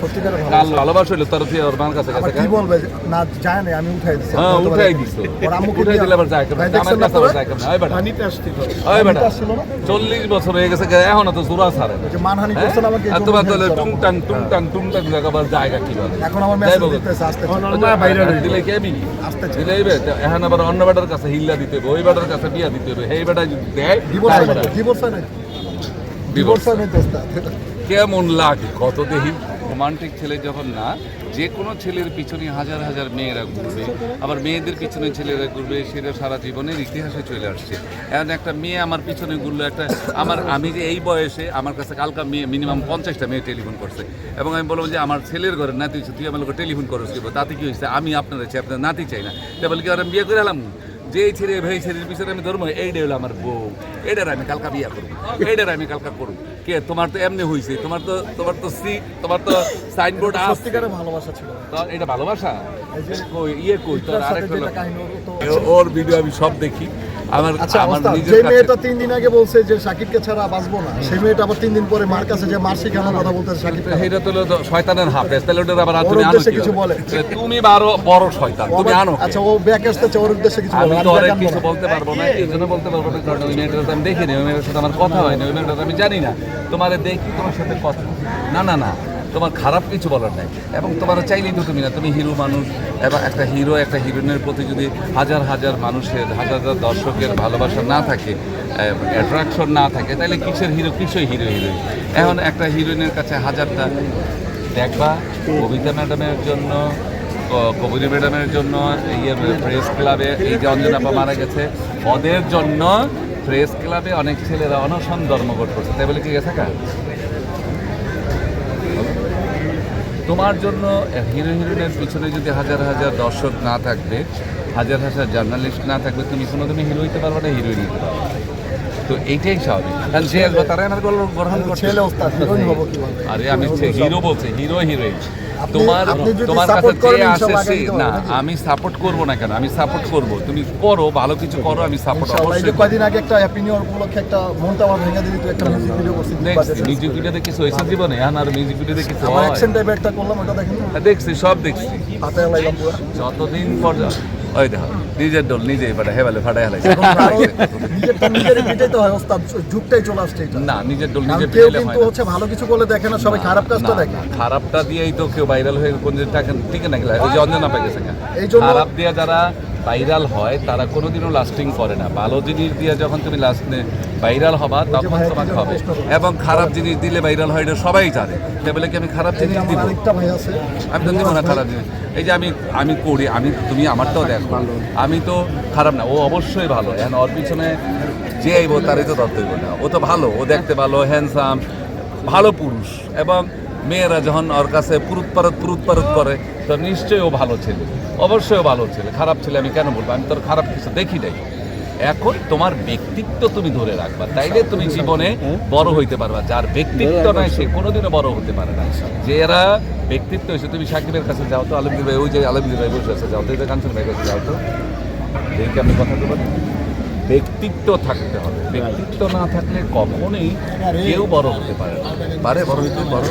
সত্যিকারের কাল ভালোবাসা ভালোবাসা হইল তার কাছে কাছে কি বলবে? না যায় না আমি উঠাই দিচ্ছি হ্যাঁ উঠাই দিছ। ওর উঠাই দিলে আবার যায় ভাই আমার কাছে আবার যায় ওই বেটা। পানিতে আসছিল। বেটা পানিতে আসছিল না? চল্লিশ বছর হয়ে গেছে এখনও তো জোড়া ছাড়ে। যে মানহানি হ্যাঁ? করছেন আমাকে জন্য তোমার হেল্প তাহলে করা। টুংটাং টুংটাং টুংটাং জায়গা আবার জায়গা কি বলে এখন আমার মেসেজ দিতেছে আসতে না বাইরে রইল। দিলে কে আমি আসতে। দিলে এইবে এখন আবার অন্য বেটার কাছে হিল্লা দিতে হবে ওই বেটার কাছে বিয়া দিতে হবে। এই বেটা যদি দেয় ডিভোর্স হয় ডিভোর্স হয় ডিভোর্স হয় কেমন লাগে কত দেহি? রোমান্টিক ছেলে যখন না, যে কোনো ছেলের পিছনে হাজার হাজার মেয়েরা ঘুরবে। আবার মেয়েদের পিছনে ছেলেরা ঘুরবে, সেটা সারা জীবনের ইতিহাসে চলে আসছে। এখন একটা মেয়ে আমার পিছনে ঘুরলো, একটা আমার, আমি যে এই বয়সে আমার কাছে কালকা মেয়ে মিনিমাম পঞ্চাশটা মেয়ে টেলিফোন করছে। এবং আমি বললাম যে, আমার ছেলের ঘরে নাতি, তুই আমার টেলিফোন করস কি তাতে কি হয়েছে? আমি আপনার হচ্ছে আপনার নাতি চাই না। বলে কি, আর বিয়ে করে এলাম। যে ছেড়ে ছেলে ভাই ছেলের পিছনে আমি ধরবো এইটাই হলো আমার বউ। এটার আমি কালকা বিয়া করব। এইটার আমি কালকা করব। কে? তোমার তো এমনি হয়েছে তোমার তো তোমার তো সি তোমার তো সাইনবোর্ড সত্যিকারের ভালোবাসা ছিল। এটা ভালোবাসা? ইয়ে কই? তোর আরেকটা যেটা লোক- কাহিনী ওর তো- ও- ওর ভিডিও আমি সব দেখি। আমার আচ্ছা আমার যে মেয়েটা তিন দিন আগে বলছে যে সাকিবকে ছাড়া বাঁচবো না সেই মেয়েটা আবার তিন দিন পরে মার কাছে যে মার শিখানোর কথা বলতেছে সাকিব এটা তো শয়তানের হাফেজ তাহলে ওটা আবার তুমি আনো উদ্দেশ্যে কিছু বলে। তুমি বারো বড় শয়তান তুমি আনো আচ্ছা ও ব্যাক আসতেছে ওর উদ্দেশ্যে কিছু আমি তো অনেক কিছু বলতে পারব না এই জন্য বলতে পারব না কারণ ওই মেয়েটার আমি দেখিনি ওই মেয়েটার সাথে আমার কথা হয়নি ওই মেয়েটার আমি জানি না। তোমার দেখি তোমার সাথে কথা। না না না তোমার খারাপ কিছু বলার নাই। এবং তোমার চাইলেই তো তুমি না তুমি হিরো মানুষ, এবং একটা হিরো, একটা হিরোইনের প্রতি যদি হাজার হাজার মানুষের, হাজার হাজার দর্শকের ভালোবাসা না থাকে অ্যাট্রাকশন না থাকে তাহলে কিসের হিরো কিসের হিরো, হিরোইন? এখন একটা হিরোইনের কাছে হাজারটা দেখবা, কবিতা ম্যাডামের জন্য কবির ম্যাডামের জন্য ইয়ে প্রেস ক্লাবে, এই যে অঞ্জনা মারা গেছে, ওদের জন্য প্রেস ক্লাবে অনেক ছেলেরা অনশন ধর্মঘট করছে। তাই বলে কি গেছে কা? তোমার জন্য হিরো হিরোইনের পিছনে যদি হাজার হাজার দর্শক না থাকবে হাজার হাজার জার্নালিস্ট না থাকবে তুমি কোনো তুমি হিরো হইতে পারবে না হিরোইন হইতে পারবে তো এইটাই স্বাভাবিক। কারণ যে আসবে তারা আমার গল্প গ্রহণ করছে আরে আমি হিরো বলছি হিরো হিরোইন তোমার তোমার কাছে আসে সে না আমি সাপোর্ট করব না কেন? আমি সাপোর্ট করব। তুমি করো ভালো কিছু করো আমি সাপোর্ট অবশ্যই কয়দিন আগে একটা হ্যাপি নিউ ইয়ার উপলক্ষে একটা মনটা আমার ভেঙে দিলি তুই একটা মিউজিক ভিডিও করছিস মিউজিক ভিডিওতে কিছু হয়েছে জীবনে? এখন আর মিউজিক ভিডিওতে কিছু আমার অ্যাকশন টাইপের একটা করলাম ওটা হ্যাঁ, দেখছি সব দেখছি। হাতে পুরো। যতদিন পর যা- ওই দেখো নিজের ডোল নিজেই ফাটা হেবালে ফাটাই হেলাইছে নিজের নিজের নিজেরই পিটাইতে হয় ওস্তাদ যুগটাই চলে আসছে এটা। না নিজের ডোল নিজে পিটাইলে হয় কিন্তু হচ্ছে ভালো কিছু বলে দেখে না সবাই খারাপ কাজটা দেখে। খারাপটা দিয়েই তো কেউ ভাইরাল হয়ে কোন যে টাকা টিকে না গেল ওই যে অঞ্জনা পাই গেছে এই জন্য- খারাপ দিয়ে যারা ভাইরাল হয় তারা কোনোদিনও লাস্টিং করে না। ভালো জিনিস দিয়ে যখন তুমি লাস্ট ভাইরাল হবা তখন তোমাকে হবে। এবং খারাপ জিনিস দিলে ভাইরাল হয় এটা সবাই জানে। তাই বলে কি আমি খারাপ এই যে জিনিস দিব? আমি তো দিব না খারাপ জিনিস। এই যে আমি আমি করি আমি তুমি আমারটাও দেখো। আমি তো খারাপ না ও অবশ্যই ভালো। এখন ওর পিছনে যে আইব তারই তো হইব না। ও তো ভালো ও দেখতে ভালো হ্যান্ডসাম ভালো পুরুষ। এবং মেয়েরা যখন ওর কাছে পুরুত পারত পুরুত পারত করে তো নিশ্চয়ই ও ভালো ছেলে। অবশ্যই ভালো ছেলে। খারাপ ছেলে আমি কেন বলব? আমি তোর খারাপ কিছু দেখি নাই। এখন তোমার ব্যক্তিত্ব তুমি ধরে রাখবা। তাইলে তুমি জীবনে বড় হইতে পারবা। যার ব্যক্তিত্ব নাই সে কোনোদিনও বড় হতে পারে না। যে এরা ব্যক্তিত্ব হয়েছে তুমি সাকিবের কাছে যাও তো আলমগীর ভাই ওই যে আলমগীর ভাই বসে আছে যাও তো কাঞ্চন ভাইয়ের কাছে যাও তো। দেখি আমি কথা বলব। ব্যক্তিত্ব থাকতে হবে। ব্যক্তিত্ব না থাকলে কখনোই কেউ বড় হতে পারে না। পারে বড় হইতে বড়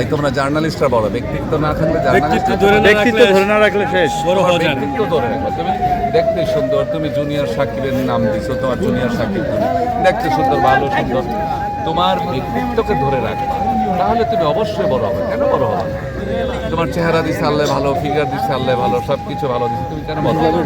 এই তোমরা জার্নালিস্টরা বড়। ব্যক্তিত্ব না থাকলে ব্যক্তিত্ব ধরে না। ব্যক্তিত্ব রাখলে ধরে না রাখলে শেষ। বড় হওয়া যায় ব্যক্তিত্ব ধরে রাখো। তুমি দেখতে সুন্দর তুমি জুনিয়র সাকিবের নাম দিছো তোমার জুনিয়র সাকিব তুমি। দেখতে সুন্দর ভালো সুন্দর। তোমার ব্যক্তিত্বকে ধরে রাখবা। তাহলে তুমি অবশ্যই বড় হবে। কেন বড় হবে? তোমার চেহারা দিচ্ছে আল্লাহ ভালো ফিগার দিচ্ছে আল্লাহ ভালো সব কিছু ভালো দিচ্ছে তুমি কেন বড় হবে?